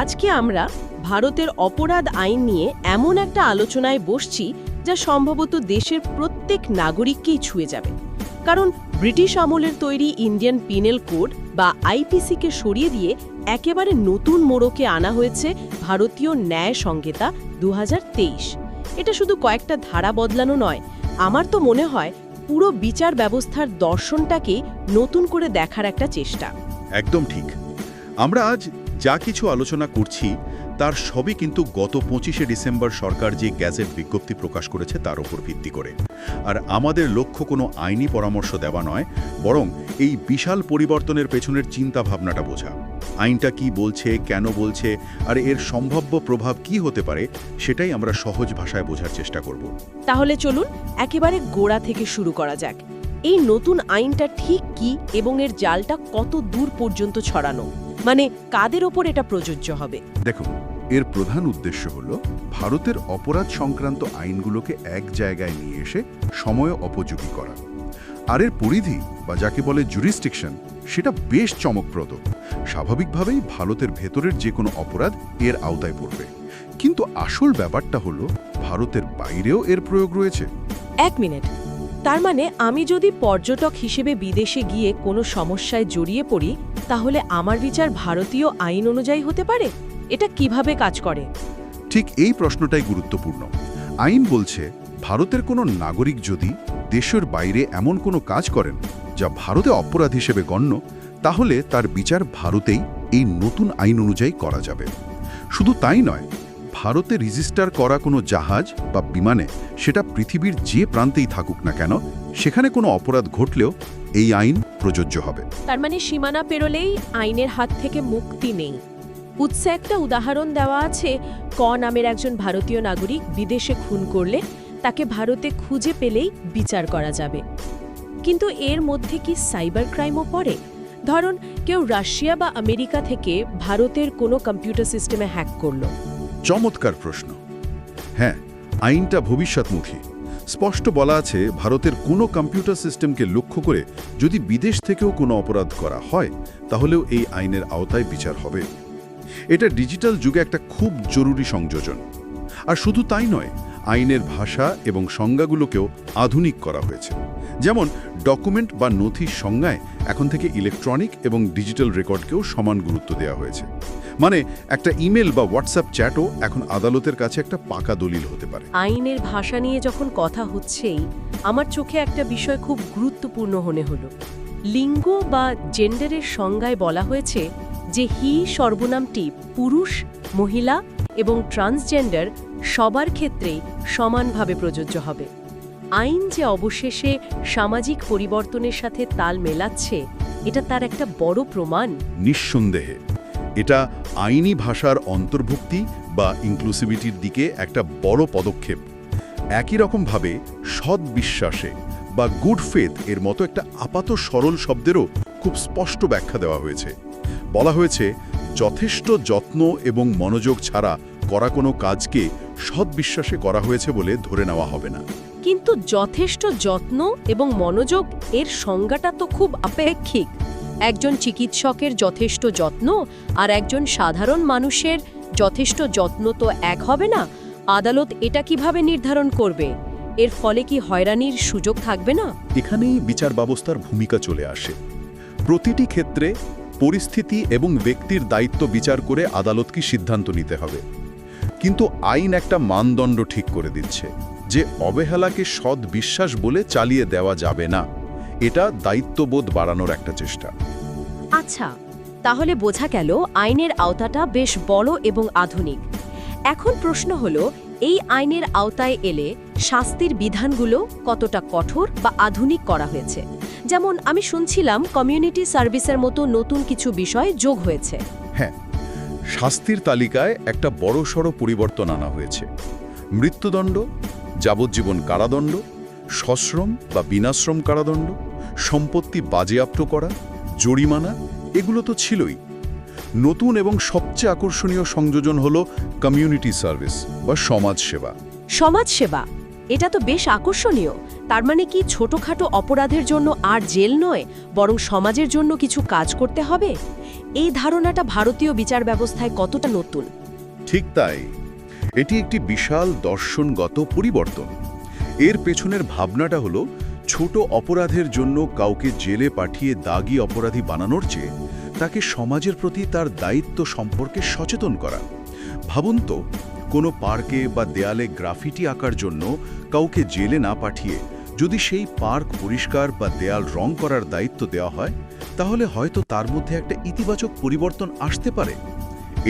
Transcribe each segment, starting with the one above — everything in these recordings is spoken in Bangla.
আজকে আমরা ভারতের অপরাধ আইন নিয়ে এমন একটা আলোচনায় বসছি যা সম্ভবত দেশের প্রত্যেক নাগরিককেই ছুঁয়ে যাবে। কারণ ব্রিটিশ আমলের তৈরি ইন্ডিয়ান পিনেল কোড বা আইপিসিকে সরিয়ে দিয়ে একেবারে নতুন মোড়কে আনা হয়েছে ভারতীয় ন্যায় সংহিতা দু এটা শুধু কয়েকটা ধারা বদলানো নয়, আমার তো মনে হয় পুরো বিচার ব্যবস্থার দর্শনটাকেই নতুন করে দেখার একটা চেষ্টা। একদম ঠিক। আমরা আজ যা কিছু আলোচনা করছি, তার সবই কিন্তু গত পঁচিশে ডিসেম্বর সরকার যে গ্যাজেট বিজ্ঞপ্তি প্রকাশ করেছে তার উপর ভিত্তি করে। আর আমাদের লক্ষ্য কোনো আইনি পরামর্শ দেওয়া নয়, বরং এই বিশাল পরিবর্তনের পেছনের চিন্তা ভাবনাটা বোঝা। আইনটা কি বলছে, কেন বলছে, আর এর সম্ভাব্য প্রভাব কি হতে পারে, সেটাই আমরা সহজ ভাষায় বোঝার চেষ্টা করব। তাহলে চলুন একেবারে গোড়া থেকে শুরু করা যাক। এই নতুন আইনটা ঠিক কি এবং এর জালটা কত দূর পর্যন্ত ছড়ানো? মানে কাদের ওপর এটা প্রযোজ্য হবে? দেখুন এর প্রধান উদ্দেশ্য হল ভারতের অপরাধ সংক্রান্ত আইনগুলোকে এক জায়গায় নিয়ে এসে সময় উপযোগী করা। আর এর পরিধি বা যাকে বলে জুরিস্টিকশন সেটা বেশ চমকপ্রদ। স্বাভাবিকভাবেই ভারতের ভেতরের যে কোনো অপরাধ এর আওতায় পড়বে। কিন্তু আসল ব্যাপারটা হলো ভারতের বাইরেও এর প্রয়োগ রয়েছে। এক মিনিট। তার মানে আমি যদি পর্যটক হিসেবে বিদেশে গিয়ে কোনো সমস্যায় জড়িয়ে পড়ি, তাহলে আমার বিচার ভারতীয় আইন অনুযায়ী হতে পারে? এটা কীভাবে কাজ করে? ঠিক এই প্রশ্নটাই গুরুত্বপূর্ণ। আইন বলছে, ভারতের কোনো নাগরিক যদি দেশের বাইরে এমন কোনো কাজ করেন, যা ভারতে অপরাধ হিসেবে গণ্য, তাহলে তার বিচার ভারতেই এই নতুন আইন অনুযায়ী করা যাবে। শুধু তাই নয় ভারতে রেজিস্টার করা কোনো জাহাজ বা বিমানে সেটা পৃথিবীর যে প্রান্তেই থাকুক না কেন, সেখানে কোনো অপরাধ ঘটলেও এই আইন প্রযোজ্য হবে। তার মানে সীমানা পেরোলেই আইনের হাত থেকে মুক্তি নেই। উৎসে একটা উদাহরণ দেওয়া আছে, ক নামের একজন ভারতীয় নাগরিক বিদেশে খুন করলে তাকে ভারতে খুঁজে পেলেই বিচার করা যাবে। কিন্তু এর মধ্যে কি সাইবার ক্রাইমও পড়ে? ধরুন, কেউ রাশিয়া বা আমেরিকা থেকে ভারতের কোনো কম্পিউটার সিস্টেমে হ্যাক করল। চমৎকার প্রশ্ন। হ্যাঁ আইনটা ভবিষ্যৎমুখী। স্পষ্ট বলা আছে, ভারতের কোনো কম্পিউটার সিস্টেমকে লক্ষ্য করে যদি বিদেশ থেকেও কোনো অপরাধ করা হয়, তাহলেও এই আইনের আওতায় বিচার হবে। এটা ডিজিটাল যুগে একটা খুব জরুরি সংযোজন। আর শুধু তাই নয়, আইনের ভাষা এবং সংজ্ঞাগুলোকেও আধুনিক করা হয়েছে। যেমন, ডকুমেন্ট বা নথির সংজ্ঞায় এখন থেকে ইলেকট্রনিক এবং ডিজিটাল রেকর্ডকেও সমান গুরুত্ব দেওয়া হয়েছে। মানে একটা ইমেল বা হোয়াটসঅ্যাপ চ্যাটও এখন আদালতের কাছে একটা পাকা দলিল হতে পারে। আইনের ভাষা নিয়ে যখন কথা হচ্ছেই আমার চোখে একটা বিষয় খুব গুরুত্বপূর্ণ মনে হলো। লিঙ্গ বা জেন্ডারের সংজ্ঞায় বলা হয়েছে যে হি সর্বনামটি পুরুষ মহিলা এবং ট্রান্সজেন্ডার সবার ক্ষেত্রেই সমানভাবে প্রযোজ্য হবে। আইন যে অবশেষে সামাজিক পরিবর্তনের সাথে তাল মেলাচ্ছে এটা তার একটা বড় প্রমাণ। নিঃসন্দেহে। এটা আইনি ভাষার অন্তর্ভুক্তি বা ইনক্লুসিভিটির দিকে একটা বড় পদক্ষেপ। একই রকমভাবে সৎ বিশ্বাসে বা গুড ফেথ এর মতো একটা আপাত সরল শব্দেরও খুব স্পষ্ট ব্যাখ্যা দেওয়া হয়েছে। বলা হয়েছে, যথেষ্ট যত্ন এবং মনোযোগ ছাড়া করা কোনো কাজকে সৎ বিশ্বাসে করা হয়েছে বলে ধরে নেওয়া হবে না। কিন্তু যথেষ্ট যত্ন এবং মনোযোগ এর সংজ্ঞাটা তো খুব আপেক্ষিক। একজন চিকিৎসকের যথেষ্ট যত্ন আর একজন সাধারণ মানুষের যথেষ্ট যত্ন তো এক হবে না। আদালত এটা কীভাবে নির্ধারণ করবে? এর ফলে কি হয়রানির সুযোগ থাকবে না? এখানেই বিচার ব্যবস্থার ভূমিকা চলে আসে। প্রতিটি ক্ষেত্রে পরিস্থিতি এবং ব্যক্তির দায়িত্ব বিচার করে আদালতকে সিদ্ধান্ত নিতে হবে। কিন্তু আইন একটা মানদণ্ড ঠিক করে দিচ্ছে যে অবহেলাকে সৎ বিশ্বাস বলে চালিয়ে দেওয়া যাবে না। এটা দায়িত্ববোধ বাড়ানোর একটা চেষ্টা। আচ্ছা তাহলে বোঝা গেল আইনের আওতাটা বেশ বড় এবং আধুনিক। এখন প্রশ্ন হলো এই আইনের আওতায় এলে শাস্তির বিধানগুলো কতটা কঠোর বা আধুনিক করা হয়েছে? যেমন আমি শুনছিলাম কমিউনিটি সার্ভিসের মতো নতুন কিছু বিষয় যোগ হয়েছে। হ্যাঁ শাস্তির তালিকায় একটা বড়সড় পরিবর্তন আনা হয়েছে। মৃত্যুদণ্ড যাবজ্জীবন কারাদণ্ড সশ্রম বা বিনাশ্রম কারাদণ্ড সম্পত্তি বাজেয়াপ্ত করা জরিমানা এগুলো তো ছিলই। নতুন এবং সবচেয়ে আকর্ষণীয় সংযোজন হল কমিউনিটি সার্ভিস বা সমাজসেবা সমাজসেবা এটা তো বেশ আকর্ষণীয়। তার মানে কি ছোটখাটো অপরাধের জন্য আর জেল নয় বরং সমাজের জন্য কিছু কাজ করতে হবে? এই ধারণাটা ভারতীয় বিচার ব্যবস্থায় কতটা নতুন? ঠিক তাই। এটি একটি বিশাল দর্শনগত পরিবর্তন। এর পেছনের ভাবনাটা হলো, ছোট অপরাধের জন্য কাউকে জেলে পাঠিয়ে দাগি অপরাধী বানানোর চেয়ে তাকে সমাজের প্রতি তার দায়িত্ব সম্পর্কে সচেতন করা। ভাবুন তো, কোনো পার্কে বা দেয়ালে গ্রাফিটি আঁকার জন্য কাউকে জেলে না পাঠিয়ে যদি সেই পার্ক পরিষ্কার বা দেয়াল রং করার দায়িত্ব দেওয়া হয়, তাহলে হয়তো তার মধ্যে একটা ইতিবাচক পরিবর্তন আসতে পারে।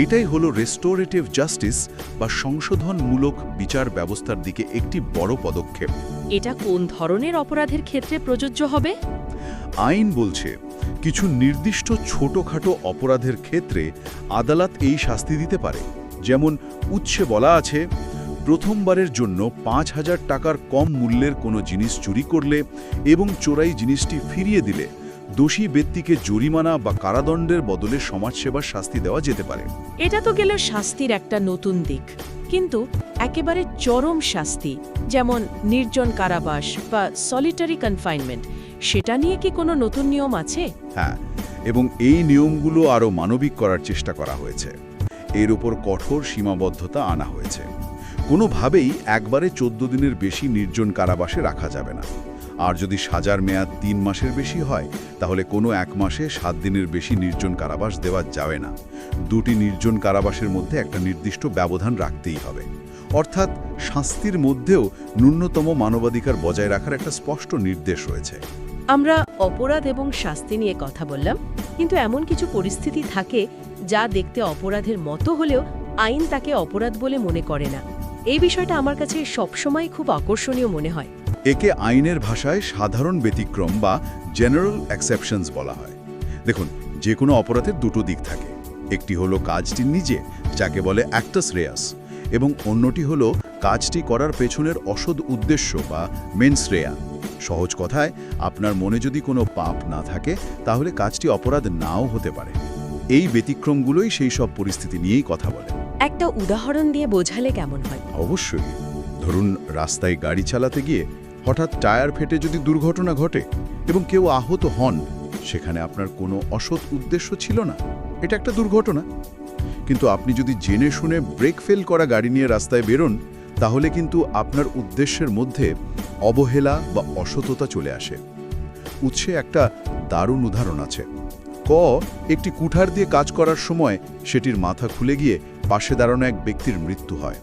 এটাই হলো রেস্টোরেটিভ জাস্টিস বা সংশোধনমূলক বিচার ব্যবস্থার দিকে একটি বড় পদক্ষেপ। এটা কোন ধরনের অপরাধের ক্ষেত্রে প্রযোজ্য হবে? আইন বলছে কিছু নির্দিষ্ট ছোটখাটো অপরাধের ক্ষেত্রে আদালত এই শাস্তি দিতে পারে। যেমন উচ্ছে বলা আছে প্রথমবারের জন্য পাঁচ হাজার টাকার কম মূল্যের কোনো জিনিস চুরি করলে এবং চোরাই জিনিসটি ফিরিয়ে দিলে দোষী ব্যক্তিকে জরিমানা বা কারাদণ্ডের বদলে সমাজসেবার শাস্তি দেওয়া যেতে পারে। এটা তো গেল শাস্তির একটা নতুন দিক। কিন্তু একেবারে চরম শাস্তি যেমন নির্জন কারাবাস বা সলিটারি কনফাইনমেন্ট সেটা নিয়ে কি কোনো নতুন নিয়ম আছে? হ্যাঁ এবং এই নিয়মগুলো আরও মানবিক করার চেষ্টা করা হয়েছে। এর উপর কঠোর সীমাবদ্ধতা আনা হয়েছে। কোনোভাবেই একবারে চোদ্দ দিনের বেশি নির্জন কারাবাসে রাখা যাবে না। আর যদি সাজার মেয়াদ তিন মাসের বেশি হয়, তাহলে কোনো এক মাসে সাত দিনের বেশি নির্জন কারাবাস দেওয়া যাবে না। দুটি নির্জন কারাবাসের মধ্যে একটা নির্দিষ্ট ব্যবধান রাখতেই হবে। অর্থাৎ শাস্তির মধ্যেও ন্যূনতম মানবাধিকার বজায় রাখার একটা স্পষ্ট নির্দেশ রয়েছে। আমরা অপরাধ এবং শাস্তি নিয়ে কথা বললাম, কিন্তু এমন কিছু পরিস্থিতি থাকে যা দেখতে অপরাধের মতো হলেও আইন তাকে অপরাধ বলে মনে করে না। এই বিষয়টা আমার কাছে সবসময় খুব আকর্ষণীয় মনে হয়। একে আইনের ভাষায় সাধারণ ব্যতিক্রম বা জেনারেল অ্যাকসেপশনস বলা হয়। দেখুন যে কোনো অপরাধের দুটো দিক থাকে। একটি হলো কাজটি নিজে যাকে বলে অ্যাক্টাস রেয়াস এবং অন্যটি হলো কাজটি করার পেছনের অসৎ উদ্দেশ্য বা মেন্স রেয়া সহজ কথায় আপনার মনে যদি কোনো পাপ না থাকে তাহলে কাজটি অপরাধ নাও হতে পারে। এই ব্যতিক্রমগুলোই সেই সব পরিস্থিতি নিয়েই কথা বলে। একটা উদাহরণ দিয়ে বোঝালে কেমন হয়? অবশ্যই। ধরুন রাস্তায় গাড়ি চালাতে গিয়ে হঠাৎ টায়ার ফেটে যদি দুর্ঘটনা ঘটে এবং কেউ আহত হন, সেখানে আপনার কোনো অসৎ উদ্দেশ্য ছিল না? এটা একটা দুর্ঘটনা। কিন্তু আপনি যদি জেনে শুনে ব্রেক ফেল করা গাড়ি নিয়ে রাস্তায় বেরোন, তাহলে কিন্তু আপনার উদ্দেশ্যের মধ্যে অবহেলা বা অসততা চলে আসে। উৎসে একটা দারুণ উদাহরণ আছে। ক, একটি কুঠার দিয়ে কাজ করার সময় সেটির মাথা খুলে গিয়ে পাশে দাঁড়ানো এক ব্যক্তির মৃত্যু হয়।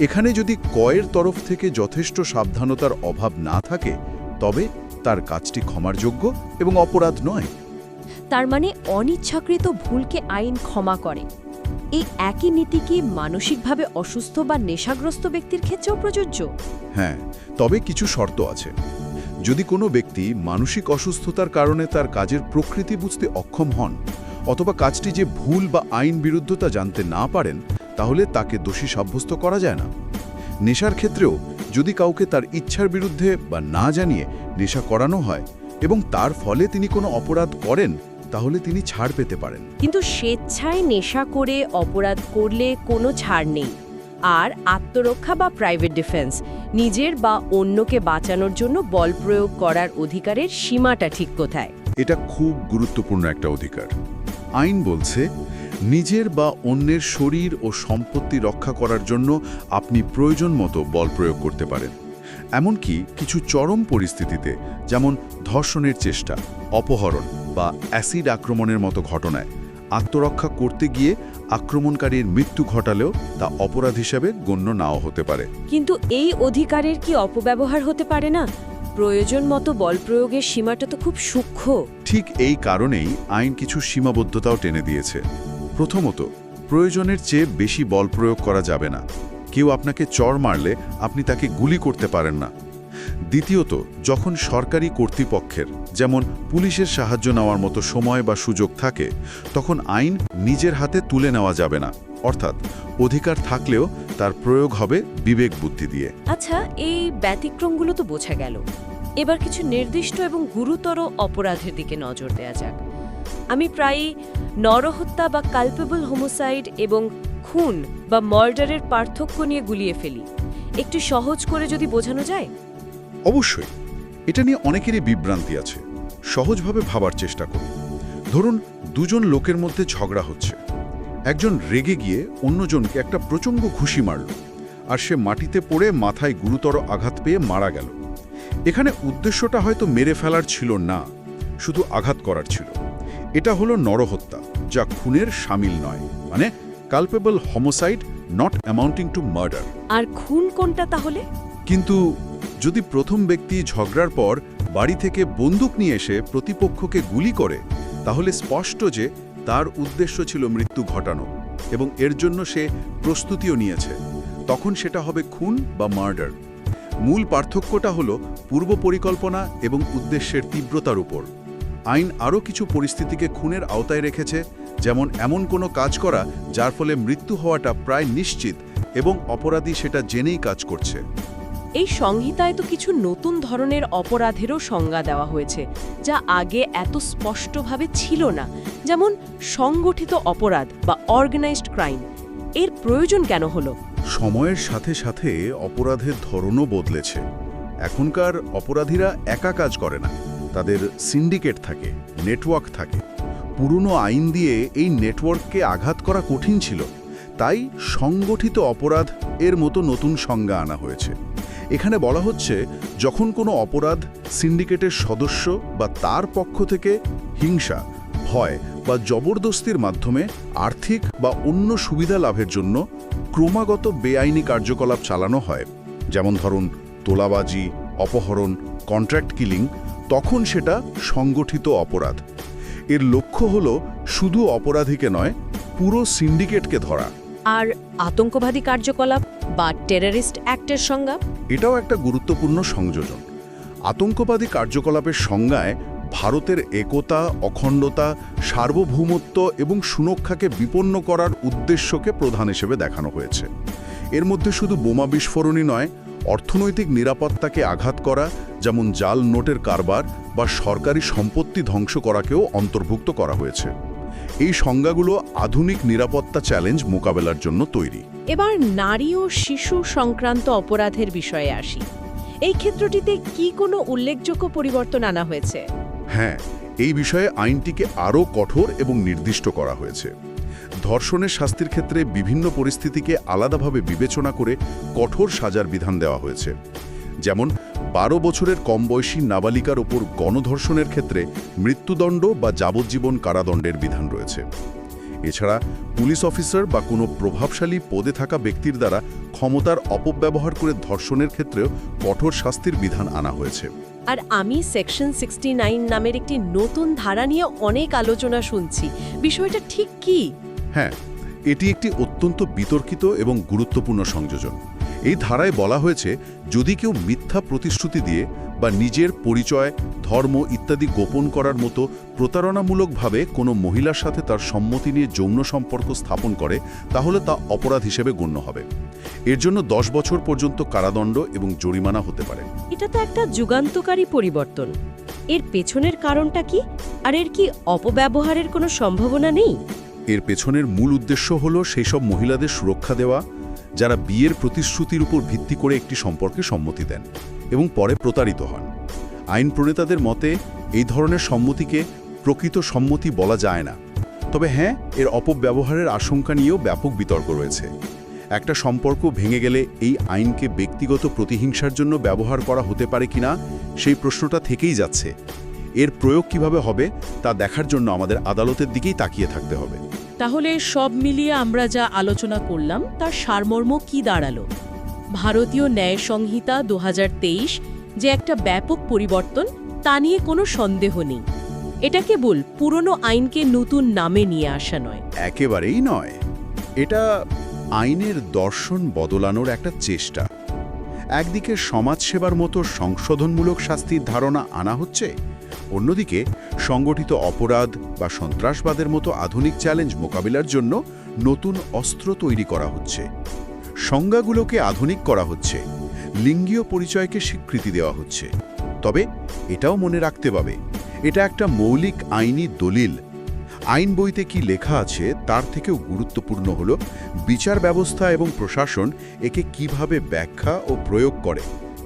এখানে যদি কয়ের তরফ থেকে যথেষ্ট সাবধানতার অভাব না থাকে তবে তার কাজটি ক্ষমার যোগ্য এবং অপরাধ নয়। তার মানে অনিচ্ছাকৃত ভুলকে আইন ক্ষমা করে। এই একই নীতি কি মানসিকভাবে অসুস্থ বা নেশাগ্রস্ত ব্যক্তির ক্ষেত্রেও প্রযোজ্য? হ্যাঁ তবে কিছু শর্ত আছে। যদি কোনো ব্যক্তি মানসিক অসুস্থতার কারণে তার কাজের প্রকৃতি বুঝতে অক্ষম হন অথবা কাজটি যে ভুল বা আইন বিরুদ্ধতা জানতে না পারেন তাহলে তাকে দোষী সাব্যস্ত করা যায় না। নেশার ক্ষেত্রেও যদি কাউকে তার ইচ্ছার বিরুদ্ধে বা না জানিয়ে নেশা করানো হয় এবং তার ফলে তিনি কোনো অপরাধ করেন তাহলে তিনি ছাড় পেতে পারেন। কিন্তু স্বেচ্ছায় নেশা করে অপরাধ করলে কোনো ছাড় নেই। আর আত্মরক্ষা বা প্রাইভেট ডিফেন্স নিজের বা অন্যকে বাঁচানোর জন্য বল প্রয়োগ করার অধিকারের সীমাটা ঠিক কোথায়? এটা খুব গুরুত্বপূর্ণ একটা অধিকার। আইন বলছে নিজের বা অন্যের শরীর ও সম্পত্তি রক্ষা করার জন্য আপনি প্রয়োজন মতো বল প্রয়োগ করতে পারেন। এমনকি কিছু চরম পরিস্থিতিতে যেমন ধর্ষণের চেষ্টা অপহরণ বা অ্যাসিড আক্রমণের মতো ঘটনায় আত্মরক্ষা করতে গিয়ে আক্রমণকারীর মৃত্যু ঘটালেও তা অপরাধ হিসাবে গণ্য নাও হতে পারে। কিন্তু এই অধিকারের কি অপব্যবহার হতে পারে না? প্রয়োজন মতো বল প্রয়োগের সীমাটা তো খুব সূক্ষ্ম। ঠিক এই কারণেই আইন কিছু সীমাবদ্ধতাও টেনে দিয়েছে। প্রথমত, প্রয়োজনের চেয়ে বেশি বল প্রয়োগ করা যাবে না। কেউ আপনাকে চর মারলে আপনি তাকে গুলি করতে পারেন না। দ্বিতীয়ত, যখন সরকারি কর্তৃপক্ষের, যেমন পুলিশের সাহায্য নেওয়ার মতো সময় বা সুযোগ থাকে, তখন আইন নিজের হাতে তুলে নেওয়া যাবে না। অর্থাৎ, অধিকার থাকলেও তার প্রয়োগ হবে বিবেক বুদ্ধি দিয়ে। আচ্ছা এই ব্যতিক্রমগুলো তো বোঝা গেল। এবার কিছু নির্দিষ্ট এবং গুরুতর অপরাধের দিকে নজর দেয়া যাক। আমি প্রায়ই নরহত্যা বা কালপেবল হোমোসাইড এবং খুন বা মার্ডারের পার্থক্য নিয়ে গুলিয়ে ফেলি। একটু সহজ করে যদি বোঝানো যায়? অবশ্যই। এটা নিয়ে অনেকেরই বিভ্রান্তি আছে। সহজভাবে ভাবার চেষ্টা করুন। ধরুন, দুজন লোকের মধ্যে ঝগড়া হচ্ছে। একজন রেগে গিয়ে অন্যজনকে একটা প্রচণ্ড ঘুষি মারল আর সে মাটিতে পড়ে মাথায় গুরুতর আঘাত পেয়ে মারা গেল। এখানে উদ্দেশ্যটা হয়তো মেরে ফেলার ছিল না, শুধু আঘাত করার ছিল। এটা হলো নরহত্যা যা খুনের সামিল নয় মানে culpable homicide not amounting to murder আর খুন কোনটা তাহলে? কিন্তু যদি প্রথম ব্যক্তি ঝগড়ার পর বাড়ি থেকে বন্দুক নিয়ে এসে প্রতিপক্ষকে গুলি করে তাহলে স্পষ্ট যে তার উদ্দেশ্য ছিল মৃত্যু ঘটানো এবং এর জন্য সে প্রস্তুতিও নিয়েছে। তখন সেটা হবে খুন বা মার্ডার। মূল পার্থক্যটা হলো পূর্ব পরিকল্পনা এবং উদ্দেশ্যের তীব্রতার উপর। আইন আরও কিছু পরিস্থিতিকে খুনের আওতায় রেখেছে যেমন এমন কোনো কাজ করা যার ফলে মৃত্যু হওয়াটা প্রায় নিশ্চিত এবং অপরাধী সেটা জেনেই কাজ করছে। এই সংহিতায় তো কিছু নতুন ধরনের অপরাধেরও সংজ্ঞা দেওয়া হয়েছে যা আগে এত স্পষ্টভাবে ছিল না যেমন সংগঠিত অপরাধ বা অর্গানাইজড ক্রাইম। এর প্রয়োজন কেন হলো? সময়ের সাথে সাথে অপরাধের ধরনও বদলেছে। এখনকার অপরাধীরা একা কাজ করে না। তাদের সিন্ডিকেট থাকে, নেটওয়ার্ক থাকে। পুরনো আইন দিয়ে এই নেটওয়ার্ককে আঘাত করা কঠিন ছিল। তাই সংগঠিত অপরাধ এর মতো নতুন সংজ্ঞা আনা হয়েছে। এখানে বলা হচ্ছে, যখন কোনো অপরাধ সিন্ডিকেটের সদস্য বা তার পক্ষ থেকে হিংসা, ভয় বা জবরদস্তির মাধ্যমে আর্থিক বা অন্য সুবিধা লাভের জন্য ক্রমাগত বেআইনি কার্যকলাপ চালানো হয়। যেমন ধরুন, তোলাবাজি, অপহরণ কন্ট্রাক্ট কিলিং তখন সেটা সংগঠিত অপরাধ। এর লক্ষ্য হল শুধু অপরাধীকে নয় পুরো সিন্ডিকেটকে ধরা। আর আতঙ্কবাদী কার্যকলাপ বা টেরারিস্ট অ্যাক্টের সংজ্ঞা? এটাও একটা গুরুত্বপূর্ণ সংযোজন। আতঙ্কবাদী কার্যকলাপের সংজ্ঞায় ভারতের একতা অখণ্ডতা সার্বভৌমত্ব এবং সুরক্ষাকে বিপন্ন করার উদ্দেশ্যকে প্রধান হিসেবে দেখানো হয়েছে। এর মধ্যে শুধু বোমা বিস্ফোরণই নয় অর্থনৈতিক নিরাপত্তাকে আঘাত করা যেমন জাল নোটের কারবার বা সরকারি সম্পত্তি ধ্বংস করাকেও অন্তর্ভুক্ত করা হয়েছে। এই সংজ্ঞাগুলো আধুনিক নিরাপত্তা চ্যালেঞ্জ মোকাবেলার জন্য তৈরি। এবার নারী ও শিশু সংক্রান্ত অপরাধের বিষয়ে আসি। এই ক্ষেত্রটিতে কি কোনো উল্লেখযোগ্য পরিবর্তন আনা হয়েছে? হ্যাঁ এই বিষয়ে আইনটিকে আরও কঠোর এবং নির্দিষ্ট করা হয়েছে। ধর্ষণের শাস্তির ক্ষেত্রে বিভিন্ন পরিস্থিতিকে আলাদাভাবে বিবেচনা করে কঠোর সাজার বিধান দেওয়া হয়েছে। যেমন, বারো বছরের কম বয়সী নাবালিকার ওপর গণধর্ষণের ক্ষেত্রে মৃত্যুদণ্ড বা যাবজ্জীবন কারাদণ্ডের বিধান রয়েছে। এছাড়া, পুলিশ অফিসার বা কোনো প্রভাবশালী পদে থাকা ব্যক্তির দ্বারা ক্ষমতার অপব্যবহার করে ধর্ষণের ক্ষেত্রেও কঠোর শাস্তির বিধান আনা হয়েছে। আর আমি সেকশন সিক্সটি নামের একটি নতুন ধারা নিয়ে অনেক আলোচনা শুনছি। বিষয়টা ঠিক কি? হ্যাঁ এটি একটি অত্যন্ত বিতর্কিত এবং গুরুত্বপূর্ণ সংযোজন। এই ধারায় বলা হয়েছে, যদি কেউ মিথ্যা প্রতিশ্রুতি দিয়ে বা নিজের পরিচয়, ধর্ম ইত্যাদি গোপন করার মতো প্রতারণামূলকভাবে কোনো মহিলার সাথে তার সম্মতি নিয়ে যৌন সম্পর্ক স্থাপন করে, তাহলে তা অপরাধ হিসেবে গণ্য হবে। এর জন্য দশ বছর পর্যন্ত কারাদণ্ড এবং জরিমানা হতে পারে। এটা তো একটা যুগান্তকারী পরিবর্তন। এর পেছনের কারণটা কি? আর এর কি অপব্যবহারের কোনো সম্ভাবনা নেই? এর পেছনের মূল উদ্দেশ্য হল সেই সব মহিলাদের সুরক্ষা দেওয়া, যারা বিয়ের প্রতিশ্রুতির উপর ভিত্তি করে একটি সম্পর্কে সম্মতি দেন এবং পরে প্রতারিত হন। আইন প্রণেতাদের মতে, এই ধরনের সম্মতিকে প্রকৃত সম্মতি বলা যায় না। তবে হ্যাঁ এর অপব্যবহারের আশঙ্কা নিয়েও ব্যাপক বিতর্ক রয়েছে। একটা সম্পর্ক ভেঙে গেলে এই আইনকে ব্যক্তিগত প্রতিহিংসার জন্য ব্যবহার করা হতে পারে কিনা, সেই প্রশ্নটা থেকেই যাচ্ছে। এর প্রয়োগ কীভাবে হবে, তা দেখার জন্য আমাদের আদালতের দিকেই তাকিয়ে থাকতে হবে। তাহলে সব মিলিয়ে আমরা যা আলোচনা করলাম, তার সারমর্ম কি দাঁড়াল? ভারতীয় ন্যায় সংহিতা দু হাজার তেইশ যে একটা ব্যাপক পরিবর্তন, তা নিয়ে কোনো সন্দেহ নেই। এটা কেবল পুরনো আইনকে নতুন নামে নিয়ে আসা নয়। একেবারেই নয়। এটা আইনের দর্শন বদলানোর একটা চেষ্টা। একদিকে সমাজসেবার মতো সংশোধনমূলক শাস্তির ধারণা আনা হচ্ছে, অন্যদিকে সংগঠিত অপরাধ বা সন্ত্রাসবাদের মতো আধুনিক চ্যালেঞ্জ মোকাবিলার জন্য নতুন অস্ত্র তৈরি করা হচ্ছে। সংজ্ঞাগুলোকে আধুনিক করা হচ্ছে। লিঙ্গীয় পরিচয়কে স্বীকৃতি দেওয়া হচ্ছে। তবে এটাও মনে রাখতে পাবে এটা একটা মৌলিক আইনি দলিল। আইন বইতে কি লেখা আছে তার থেকেও গুরুত্বপূর্ণ হল বিচার ব্যবস্থা এবং প্রশাসন একে কীভাবে ব্যাখ্যা ও প্রয়োগ করে,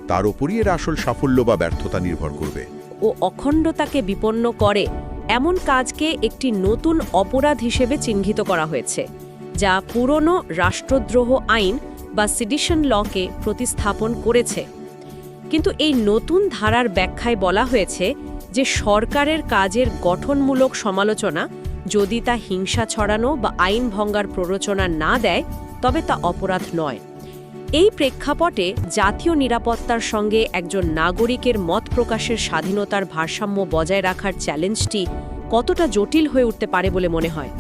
তার উপরই এর আসল সাফল্য বা ব্যর্থতা নির্ভর করবে। ও অখণ্ডতাকে বিপন্ন করে, এমন কাজকে একটি নতুন অপরাধ হিসেবে চিহ্নিত করা হয়েছে, যা পুরনো রাষ্ট্রদ্রোহ আইন বা সিডিশন লকে প্রতিস্থাপন করেছে। কিন্তু এই নতুন ধারার ব্যাখ্যায় বলা হয়েছে যে সরকারের কাজের গঠনমূলক সমালোচনা যদি তা হিংসা ছড়ানো বা আইন ভঙ্গার প্ররোচনা না দেয়, তবে তা অপরাধ নয়। এই প্রেক্ষাপটে জাতীয় নিরাপত্তার সঙ্গে একজন নাগরিকের মত প্রকাশের স্বাধীনতার ভারসাম্য বজায় রাখার চ্যালেঞ্জটি কতটা জটিল হয়ে উঠতে পারে বলে মনে হয়?